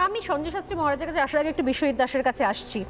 আমি সঞ্জয় শাস্ত্রী মহারাজের কাছে আসার আগে একটু বিশ্বজিৎ দাসের কাছে আসছি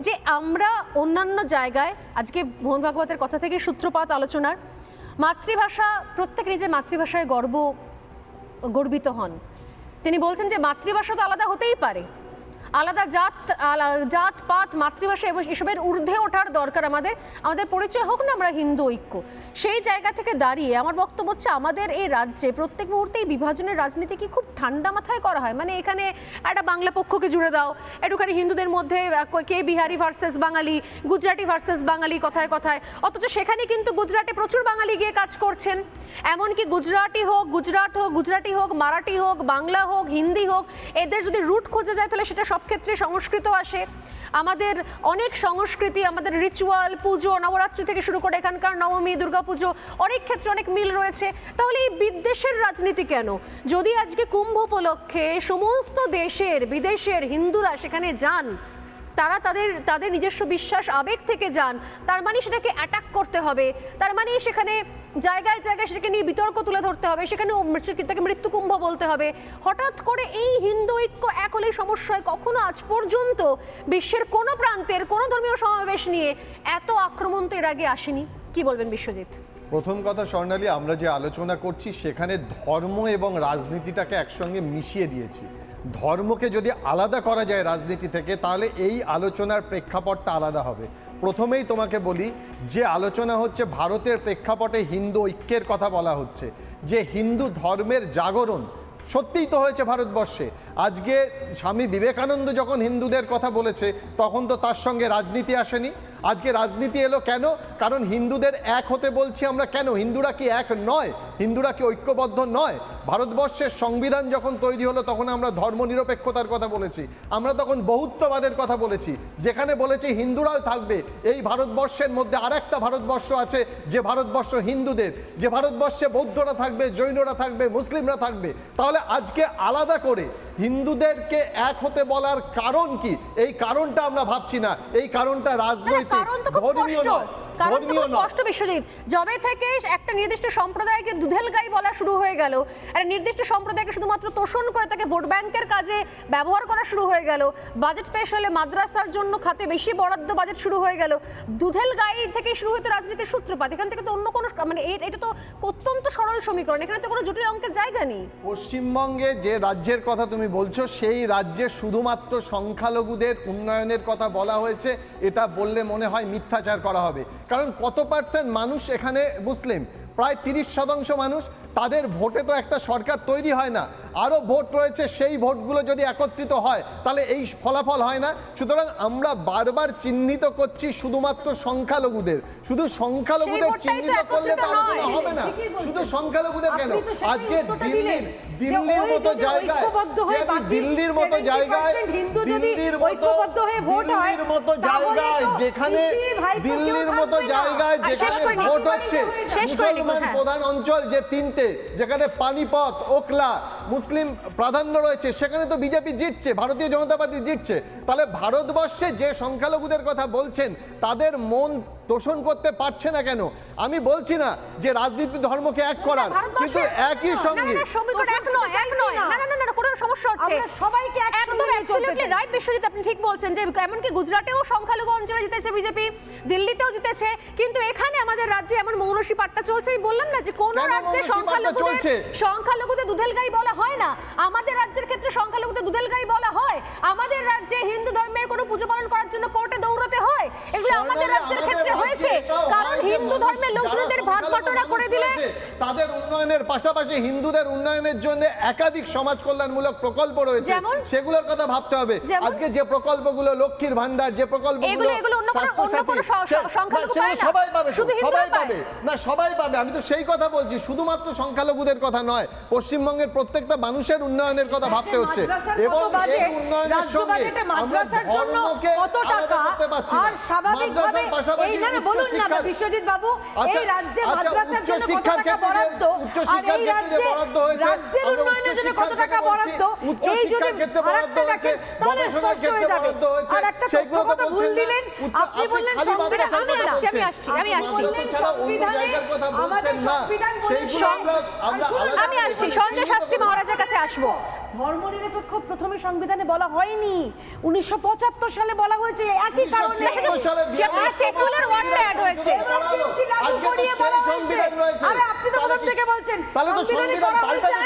যে আমরা অন্যান্য জায়গায়, আজকে মোহন ভাগবতের কথা থেকে সূত্রপাত আলোচনার, মাতৃভাষা, প্রত্যেক নিজের মাতৃভাষায় গর্ব, গর্বিত হন। তিনি বলছেন যে মাতৃভাষা তো আলাদা হতেই পারে। আলাদা জাত জাত পাত মাতৃভাষা এবং, এসবের ঊর্ধ্বে ওঠার দরকার আমাদের। আমাদের পরিচয় হোক না আমরা হিন্দু ঐক্য। সেই জায়গা থেকে দাঁড়িয়ে আমার বক্তব্য হচ্ছে আমাদের এই রাজ্যে প্রত্যেক মুহূর্তেই বিভাজনের রাজনীতি কি খুব ঠান্ডা মাথায় করা হয়? মানে এখানে একটা বাংলা পক্ষকে জুড়ে দাও, একটুখানি হিন্দুদের মধ্যে কে বিহারি ভার্সেস বাঙালি, গুজরাটি ভার্সেস বাঙালি কথায় কথায়। অথচ সেখানে কিন্তু গুজরাটে প্রচুর বাঙালি গিয়ে কাজ করছেন। এমনকি গুজরাটি হোক, গুজরাট হোক, গুজরাটি হোক, মারাঠি হোক, বাংলা হোক, হিন্দি হোক, এদের যদি রুট খোঁজা যায় তাহলে সেটা সব ক্ষেত্রে সংস্কৃত আসে। আমাদের অনেক সংস্কৃতি, আমাদের রিচুয়াল পুজো, নবরাত্রি থেকে শুরু করে এখানকার নবমী, দুর্গাপুজো অনেক ক্ষেত্রে অনেক মিল রয়েছে। তাহলে এই বিদ্বেষের রাজনীতি কেন? যদি আজকে কুম্ভ উপলক্ষে সমস্ত দেশের, বিদেশের হিন্দুরা সেখানে যান তারা তাদের তাদের নিজস্ব বিশ্বাস আবেগ থেকে যান, তার মানে সেটাকে অ্যাটাক করতে হবে, তার মানে সেখানে জায়গায় জায়গায় সেটাকে নিয়ে বিতর্ক তুলে ধরতে হবে, সেখানে তাকে মৃত্যুকুম্ভ বলতে হবে। হঠাৎ করে এই হিন্দু ঐক্য এক হলেই সমস্যায় কখনো আজ পর্যন্ত বিশ্বের কোনো প্রান্তের কোনো ধর্মীয় সমাবেশ নিয়ে এত আক্রমণ তো এর আগে আসেনি। কি বলবেন বিশ্বজিৎ? প্রথম কথা, স্বর্ণালী, আমরা যে আলোচনা করছি, সেখানে ধর্ম এবং রাজনীতিটাকে একসঙ্গে মিশিয়ে দিয়েছি। ধর্মকে যদি আলাদা করা যায় রাজনীতি থেকে, তাহলে এই আলোচনার প্রেক্ষাপটটা আলাদা হবে। প্রথমেই তোমাকে বলি, যে আলোচনা হচ্ছে, ভারতের প্রেক্ষাপটে হিন্দু ঐক্যের কথা বলা হচ্ছে। যে হিন্দু ধর্মের জাগরণ, সত্যিই তো হয়েছে ভারতবর্ষে। আজকে স্বামী বিবেকানন্দ যখন হিন্দুদের কথা বলেছে, তখন তো তার সঙ্গে রাজনীতি আসেনি। আজকে রাজনীতি এলো কেন? কারণ হিন্দুদের এক হতে বলছি আমরা কেন? হিন্দুরা কি এক নয়? হিন্দুরা কি ঐক্যবদ্ধ নয়? ভারতবর্ষের সংবিধান যখন তৈরি হলো, তখন আমরা ধর্মনিরপেক্ষতার কথা বলেছি। আমরা তখন বহুত্ববাদের কথা বলেছি। যেখানে বলেছি হিন্দুরাও থাকবে। এই ভারতবর্ষের মধ্যে আরেকটা ভারতবর্ষ আছে, যে ভারতবর্ষ হিন্দুদের। যে ভারতবর্ষে বৌদ্ধরা থাকবে, জৈনরা থাকবে, মুসলিমরা থাকবে। তাহলে আজকে আলাদা করে হিন্দুদেরকে এক হতে বলার কারণ কি? এই কারণটা আমরা ভাবছি না। এই কারণটা রাজনৈতিক ধর্মীয় নয়। কারণ তো স্পষ্ট বিশ্বজিৎ যবে থেকে একটা নির্দিষ্ট সম্প্রদায়কে দুধেল গাই বলা শুরু হয়ে গেল একটা নির্দিষ্ট সম্প্রদায়কে শুধুমাত্র তোষণ করে তাকে ভোট ব্যাংকের কাজে ব্যবহার করা শুরু হয়ে গেল। বাজেট পেশ হলে মাদ্রাসার জন্য খাতে বেশি বরাদ্দ বাজেট শুরু হয়ে গেল। দুধেল গাই থেকে শুরু হতো রাজনীতির সূত্রপাত। এখান থেকে তো অন্য কোনো মানে এটা তো অত্যন্ত সরল সমীকরণ। এখানে তো কোনো জটিল অঙ্কের জায়গা নেই। পশ্চিমবঙ্গে যে রাজ্যের কথা তুমি বলছো সেই রাজ্যে শুধুমাত্র সংখ্যালঘুদের উন্নয়নের কথা বলা হয়েছে। এটা বললে মনে হয় মিথ্যাচার করা হবে। কারণ কত পার্সেন্ট মানুষ এখানে মুসলিম? প্রায় তিরিশ শতাংশ মানুষ, তাদের ভোটে তো একটা সরকার তৈরি হয় না। আরও ভোট রয়েছে সেই ভোটগুলো যদি একত্রিত হয় তাহলে এই ফলাফল হয় না। সুতরাং আমরা বারবার চিহ্নিত করছি শুধুমাত্র সংখ্যালঘুদের। শুধু সংখ্যালঘুদের চিহ্নিত করলে তো আলোচনা হবে না। শুধু সংখ্যালঘুদের কেন? আজকে দিল্লির দিল্লির মতো জায়গায় দিল্লির মতো জায়গায় দিল্লির মতো দিল্লির মতো জায়গায় যেখানে ভাইপো কেউ দিল্লির মতো জায়গায় যেখানে ভোট হচ্ছে মুসলমান। প্রধান অঞ্চল যে তিনটে যেখানে পানিপথ ওকলা মুসলিম প্রাধান্য রয়েছে সেখানে তো বিজেপি জিতছে ভারতীয় জনতা পার্টি জিতছে। তাহলে ভারতবর্ষে যে সংখ্যালঘুদের কথা বলছেন তাদের মন তোষণ করতে পারছে না কেন? আমি বলছি না যে রাজনীতি ধর্মকে এক করার কিন্তু একই সঙ্গে সমস্যা হচ্ছে। সবাইকে একদম চাই। right, বিশ্বজিৎ, আপনি ঠিক বলছেন যে এমনকি গুজরাটেও সংখ্যালঘু অঞ্চলে জিতেছে বিজেপি দিল্লিতেও জিতেছে কিন্তু এখানে আমাদের রাজ্যে এমন মৌরসী পাট্টা চলছে আমি বললাম না যে কোন রাজ্যে? সংখ্যালঘুদের সংখ্যালঘুদের দুধেল গাই বলা হয় না আমাদের রাজ্যের ক্ষেত্রে সংখ্যালঘুদের দুধেল গাই বলা হয় আমাদের রাজ্যে হিন্দু ধর্মের কোনো পুজো পালন করার জন্য কোর্টে দৌড়াতে হয় এগুলো আমাদের রাজ্যের ক্ষেত্রে হয়েছে কারণ হিন্দু ধর্মের লোকজনদের করে দিলে তাদের উন্নয়নের পাশাপাশি হিন্দুদের উন্নয়নের জন্য একাধিক সমাজ কল্যাণমূলক প্রকল্প রয়েছে। সেগুলোর কথা ভাবতে হবে। আজকে যে প্রকল্পগুলো লক্ষ্মীর ভান্ডার যে প্রকল্পগুলো। সবাই পাবে সবাই পাবে। না সবাই পাবে। আমি তো সেই কথা বলছি শুধুমাত্র সংখ্যালঘুদের কথা নয় পশ্চিমবঙ্গের প্রত্যেকটা মানুষের উন্নয়নের কথা ভাবতে হচ্ছে। এবং এই উন্নয়নের সঙ্গে আমরা মাদ্রাসার জন্য ধর্মকে কত আলাদা টাকা? করতে পারছি না। আর স্বাভাবিকভাবে মাদ্রাসার পাশাপাশি এই না না, বলুন না বিশ্বজিৎ বাবু এই রাজ্যে আচ্ছা, মাদ্রাসার জন্য কত টাকা বরাদ্দ? আর এই রাজ্যে রাজ্যের উন্নয়নের জন্য কত টাকা বরাদ্দ? এই যদি শিক্ষার ক্ষেত্রে ফারাকটা বরাদ্দ হয়েছে, তাহলে স্পষ্ট হয়ে যাবে। আর একটা সেইগুলো তথ্য তো কথা ভুল দিলেন। আপনি আপনি বললেন সংবিধান আমি আসছি, আমি আমি সংবিধানে আমাদের সংবিধান আমি আসছি সঞ্জয় শাস্ত্রী মহারাজের কাছে আসব। ধর্মনিরপেক্ষ প্রথমে সংবিধানে বলা হয়নি। উনিশশো পঁচাত্তর সালে বলা হয়েছে একই কারণে 1973 সালে সে একটা secular word টা add হয়েছে। আপনি তো থেকে বলছেন। তাহলে তো সংবিধানে